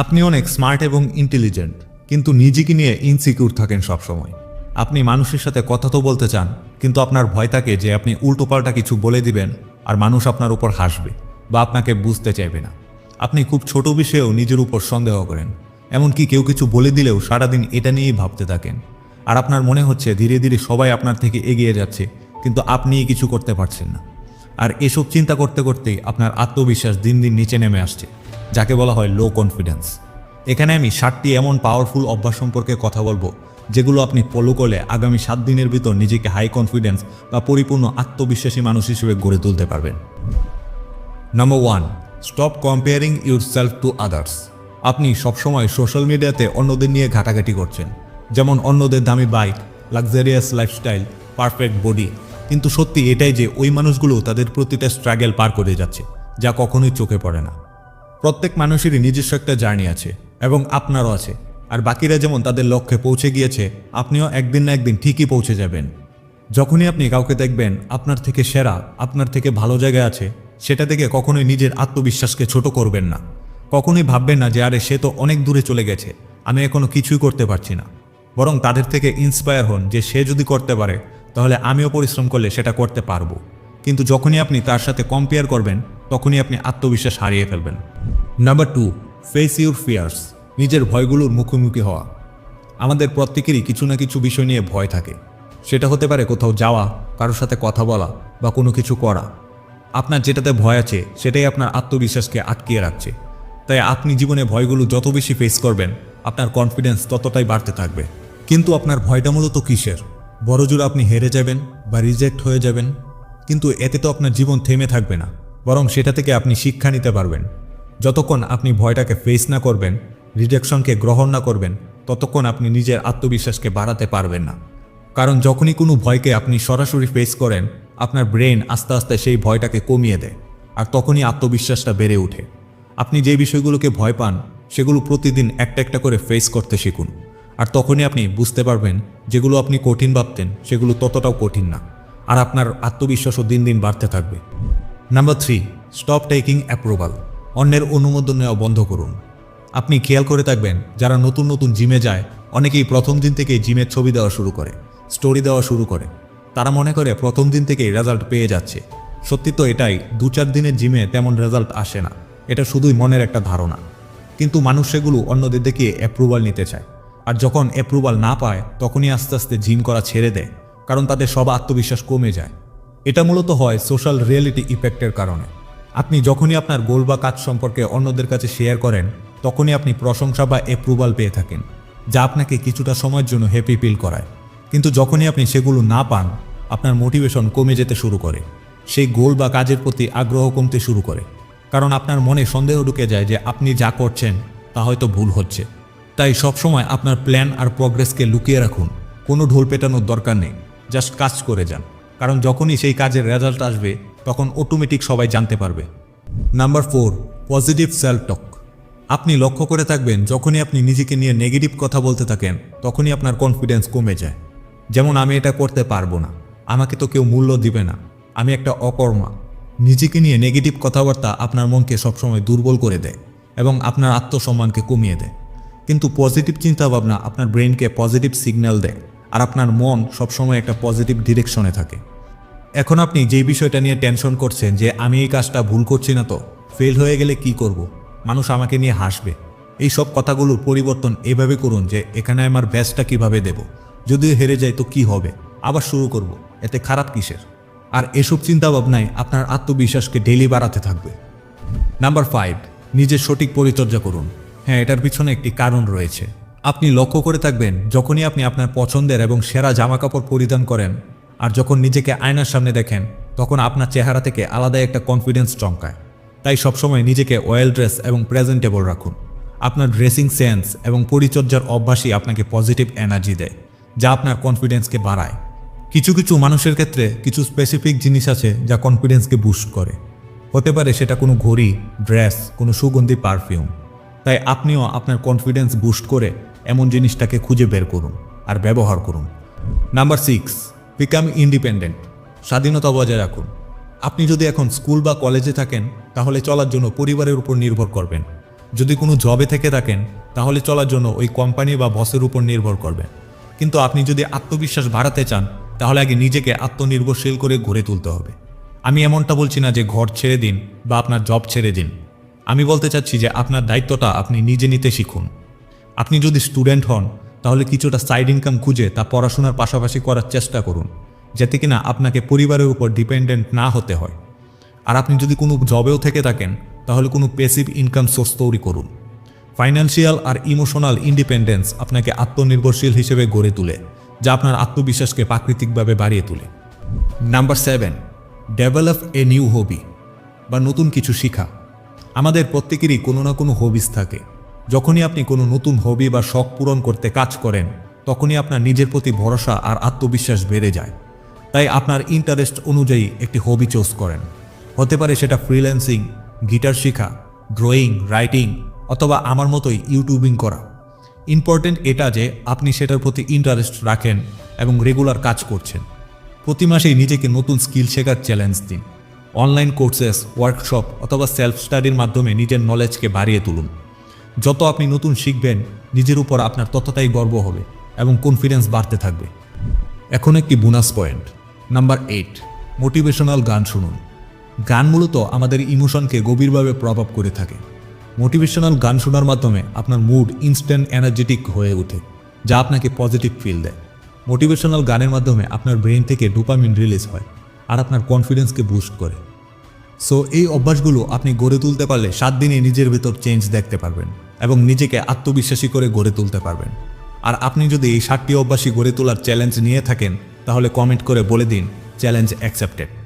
আপনি অনেক স্মার্ট এবং ইন্টেলিজেন্ট, কিন্তু নিজেকে নিয়ে ইনসিকিউর থাকেন সবসময়। আপনি মানুষের সাথে কথা তো বলতে চান, কিন্তু আপনার ভয় থাকে যে আপনি উল্টোপাল্টা কিছু বলে দিবেন আর মানুষ আপনার উপর হাসবে বা আপনাকে বুঝতে চাইবে না। আপনি খুব ছোট বিষয়েও নিজের উপর সন্দেহ করেন, এমনকি কেউ কিছু বলে দিলেও সারাদিন এটা নিয়েই ভাবতে থাকেন। আর আপনার মনে হচ্ছে ধীরে ধীরে সবাই আপনার থেকে এগিয়ে যাচ্ছে, কিন্তু আপনি কিছু করতে পারছেন না। আর এসব চিন্তা করতে করতেই আপনার আত্মবিশ্বাস দিন দিন নিচে নেমে আসছে। যাকে বলা হয় লো কনফিডেন্স এখানে আমি ষাটটি এমন পাওয়ারফুল অভ্যাস সম্পর্কে কথা বলব, যেগুলো আপনি ফলো করলে আগামী সাত দিনের ভিতর নিজেকে হাই কনফিডেন্স বা পরিপূর্ণ আত্মবিশ্বাসী মানুষ হিসেবে গড়ে তুলতে পারবেন। Number one stop comparing yourself to others আপনি সবসময় সোশ্যাল মিডিয়াতে অন্যদের নিয়ে ঘাটাঘাটি করছেন, যেমন অন্যদের দামি bike luxurious lifestyle perfect body কিন্তু সত্যি এটাই যে ওই মানুষগুলো তাদের প্রতিটা স্ট্রাগেল পার করে যাচ্ছে, যা কখনোই চোখে পড়ে না। প্রত্যেক মানুষেরই নিজস্ব একটা জার্নি আছে এবং আপনারও আছে। আর বাকিরা যেমন তাদের লক্ষ্যে পৌঁছে গিয়েছে, আপনিও একদিন না একদিন ঠিকই পৌঁছে যাবেন। যখনই আপনি কাউকে দেখবেন, আপনার থেকে সেরা, আপনার থেকে ভালো জায়গায় আছে, সেটা থেকে কখনোই নিজের আত্মবিশ্বাসকে ছোট করবেন না। কখনোই ভাববেন না যে, আরে, সে তো অনেক দূরে চলে গেছে, আমি এখনও কিছুই করতে পারছি না। বরং তাদের থেকে ইন্সপায়ার হন যে, সে যদি করতে পারে, তাহলে আমিও পরিশ্রম করলে সেটা করতে পারব। কিন্তু যখনই আপনি তার সাথে কম্পেয়ার করবেন, তখনই আপনি আত্মবিশ্বাস হারিয়ে ফেলবেন। Number two face your fears নিজের ভয়গুলোর মুখোমুখি হওয়া। আমাদের প্রত্যেকেরই কিছু না কিছু বিষয় নিয়ে ভয় থাকে। সেটা হতে পারে কোথাও যাওয়া, কারোর সাথে কথা বলা বা কোনো কিছু করা। আপনার যেটাতে ভয় আছে, সেটাই আপনার আত্মবিশ্বাসকে আটকিয়ে রাখছে। তাই আপনি জীবনে ভয়গুলো যত বেশি ফেস করবেন, আপনার কনফিডেন্স ততটাই বাড়তে থাকবে। কিন্তু আপনার ভয়টা মূলত কিসের? বড়জোর আপনি হেরে যাবেন বা রিজেক্ট হয়ে যাবেন। কিন্তু এতে তো আপনার জীবন থেমে থাকবে না। বরং সেটা থেকে আপনি শিক্ষা নিতে পারবেন। যতক্ষণ আপনি ভয়টাকে ফেস না করবেন রিজেকশনকে গ্রহণ না করবেন, ততক্ষণ আপনি নিজের আত্মবিশ্বাসকে বাড়াতে পারবেন না। কারণ যখনই কোনো ভয়কে আপনি সরাসরি ফেস করেন, আপনার ব্রেন আস্তে আস্তে সেই ভয়টাকে কমিয়ে দেয় আর তখনই আত্মবিশ্বাসটা বেড়ে ওঠে। আপনি যে বিষয়গুলোকে ভয় পান, সেগুলো প্রতিদিন একটা একটা করে ফেস করতে শিখুন। আর তখনই আপনি বুঝতে পারবেন, যেগুলো আপনি কঠিন ভাবতেন, সেগুলো ততটাও কঠিন না। আর আপনার আত্মবিশ্বাসও দিন দিন বাড়তে থাকবে। Number three stop taking approval অন্যের অনুমোদন নেওয়া বন্ধ করুন। আপনি খেয়াল করে থাকবেন, যারা নতুন নতুন জিমে যায়, অনেকেই প্রথম দিন থেকেই জিমের ছবি দেওয়া শুরু করে স্টোরি দেওয়া শুরু করে। তারা মনে করে প্রথম দিন থেকেই রেজাল্ট পেয়ে যাচ্ছে। সত্যি তো এটাই, দু চার দিনের জিমে তেমন রেজাল্ট আসে না। এটা শুধুই মনের একটা ধারণা। কিন্তু মানুষ সেগুলো অন্যদের দেখিয়ে অ্যাপ্রুভাল নিতে চায়। আর যখন অ্যাপ্রুভাল না পায়, তখনই আস্তে আস্তে জিম করা ছেড়ে দেয়, কারণ তাদের সব আত্মবিশ্বাস কমে যায়। এটা মূলত হয় সোশ্যাল রিয়েলিটি ইফেক্টের কারণে। আপনি যখনই আপনার গোল বা কাজ সম্পর্কে অন্যদের কাছে শেয়ার করেন, তখনই আপনি প্রশংসা বা অ্যাপ্রুভাল পেয়ে থাকেন, যা আপনাকে কিছুটা সময়ের জন্য হ্যাপি ফিল করায়। কিন্তু যখনই আপনি সেগুলো না পান, আপনার মোটিভেশন কমে যেতে শুরু করে, সেই গোল বা কাজের প্রতি আগ্রহ কমতে শুরু করে। কারণ আপনার মনে সন্দেহ ঢুকে যায় যে আপনি যা করছেন, তা হয়তো ভুল হচ্ছে। তাই সবসময় আপনার প্ল্যান আর প্রগ্রেসকে লুকিয়ে রাখুন। কোনো ঢোল পেটানোর দরকার নেই জাস্ট কাজ করে যান। কারণ যখনই সেই কাজের রেজাল্ট আসবে তখন অটোমেটিক সবাই জানতে পারবে। Number four positive self talk আপনি লক্ষ্য করে থাকবেন, যখনই আপনি নিজেকে নিয়ে নেগেটিভ কথা বলতে থাকেন, তখনই আপনার কনফিডেন্স কমে যায়। যেমন, আমি এটা করতে পারব না। আমাকে তো কেউ মূল্য দিবে না। আমি একটা অকর্মা। নিজেকে নিয়ে নেগেটিভ কথাবার্তা আপনার মনকে সবসময় দুর্বল করে দেয় এবং আপনার আত্মসম্মানকে কমিয়ে দেয়। কিন্তু পজিটিভ চিন্তাভাবনা আপনার ব্রেনকে পজিটিভ সিগন্যাল দেয় আর আপনার মন সবসময় একটা পজিটিভ ডিরেকশনে থাকে। এখন আপনি যেই বিষয়টা নিয়ে টেনশন করছেন যে আমি এই কাজটা ভুল করছি না তো ফেল হয়ে গেলে কি করব। মানুষ আমাকে নিয়ে হাসবে। এই সব কথাগুলোর পরিবর্তন এভাবে করুন যে এখানে আমার ব্যাসটা কীভাবে দেব? যদিও হেরে যায় তো কি হবে? আবার শুরু করব। এতে খারাপ কিসের? আর এসব চিন্তাভাবনায় আপনার আত্মবিশ্বাসকে ডেলি বাড়াতে থাকবে। নাম্বার ফাইভ নিজের সঠিক পরিচর্যা করুন। হ্যাঁ এটার পিছনে একটি কারণ রয়েছে। আপনি লক্ষ্য করে থাকবেন, যখনই আপনি আপনার পছন্দের এবং সেরা জামাকাপড় পরিধান করেন আর যখন নিজেকে আয়নার সামনে দেখেন, তখন আপনার চেহারা থেকে আলাদা একটা কনফিডেন্স চমকায়। তাই সবসময় নিজেকে ওয়েল ড্রেস এবং প্রেজেন্টেবল রাখুন। আপনার ড্রেসিং সেন্স এবং পরিচর্যার অভ্যাসই আপনাকে পজিটিভ এনার্জি দেয়, যা আপনার কনফিডেন্সকে বাড়ায়। কিছু কিছু মানুষের ক্ষেত্রে কিছু স্পেসিফিক জিনিস আছে যা কনফিডেন্সকে বুস্ট করে। হতে পারে সেটা কোনো ঘড়ি ড্রেস কোনো সুগন্ধি পারফিউম তাই আপনিও আপনার কনফিডেন্স বুস্ট করে এমন জিনিসটাকে খুঁজে বের করুন আর ব্যবহার করুন। নাম্বার সিক্স বিকাম ইন্ডিপেন্ডেন্ট স্বাধীনতা বজায় রাখুন। আপনি যদি এখন স্কুল বা কলেজে থাকেন, তাহলে চলার জন্য পরিবারের উপর নির্ভর করবেন। যদি কোনো জবে থেকে থাকেন, তাহলে চলার জন্য ওই কোম্পানি বা বসের উপর নির্ভর করবেন। কিন্তু আপনি যদি আত্মবিশ্বাস বাড়াতে চান, তাহলে আগে নিজেকে আত্মনির্ভরশীল করে গড়ে তুলতে হবে। আমি এমনটা বলছি না যে ঘর ছেড়ে দিন বা আপনার জব ছেড়ে দিন। আমি বলতে চাচ্ছি যে আপনার দায়িত্বটা আপনি নিজে নিতে শিখুন। আপনি যদি স্টুডেন্ট হন তাহলে কিছুটা সাইড ইনকাম খুঁজে তা পড়াশোনার পাশাপাশি করার চেষ্টা করুন, যাতে কিনা আপনাকে পরিবারের উপর ডিপেন্ডেন্ট না হতে হয়। আর আপনি যদি কোনো জবেও থেকে থাকেন, তাহলে কোনো পেসিভ ইনকাম সোর্স তৈরি করুন। ফাইন্যান্সিয়াল আর ইমোশনাল ইন্ডিপেন্ডেন্স আপনাকে আত্মনির্ভরশীল হিসেবে গড়ে তোলে, যা আপনার আত্মবিশ্বাসকে প্রাকৃতিকভাবে বাড়িয়ে তোলে। Number seven develop a new hobby বা নতুন কিছু শিখা। আমাদের প্রত্যেকেরই কোনো না কোনো হবিস থাকে। যখনই আপনি কোনো নতুন হবি বা শখ পূরণ করতে কাজ করেন, তখনই আপনার নিজের প্রতি ভরসা আর আত্মবিশ্বাস বেড়ে যায়। তাই আপনার ইন্টারেস্ট অনুযায়ী একটি হবি চুজ করেন। হতে পারে সেটা ফ্রিল্যান্সিং গিটার শেখা ড্রয়িং রাইটিং অথবা আমার মতোই ইউটিউবিং করা। ইম্পর্টেন্ট এটা যে আপনি সেটার প্রতি ইন্টারেস্ট রাখেন এবং রেগুলার কাজ করছেন। প্রতি মাসেই নিজেকে নতুন স্কিল শেখার চ্যালেঞ্জ দিন। অনলাইন কোর্সেস ওয়ার্কশপ অথবা সেলফ স্টাডির মাধ্যমে নিজের নলেজকে বাড়িয়ে তুলুন। যত আপনি নতুন শিখবেন, নিজের উপর আপনার ততটাই গর্ব হবে এবং কনফিডেন্স বাড়তে থাকবে। এখন একটি bonus point number eight motivational গান শুনুন। গান মূলত আমাদের ইমোশনকে গভীরভাবে প্রভাব করে থাকে। মোটিভেশনাল গান শোনার মাধ্যমে আপনার মুড ইনস্ট্যান্ট এনার্জেটিক হয়ে ওঠে, যা আপনাকে পজিটিভ ফিল দেয়। মোটিভেশনাল গানের মাধ্যমে আপনার ব্রেন থেকে ডোপামিন রিলিজ হয়, আর আপনার কনফিডেন্সকে বুস্ট করে। সো এই অভ্যাসগুলো আপনি গড়ে তুলতে পারলে সাত দিনে নিজের ভেতর চেঞ্জ দেখতে পারবেন এবং নিজেকে আত্মবিশ্বাসী করে গড়ে তুলতে পারবেন। আর আপনি যদি এই সাতটি অভ্যাসই গড়ে তোলার চ্যালেঞ্জ নিয়ে থাকেন, তাহলে কমেন্ট করে বলে দিন চ্যালেঞ্জ অ্যাকসেপ্টেড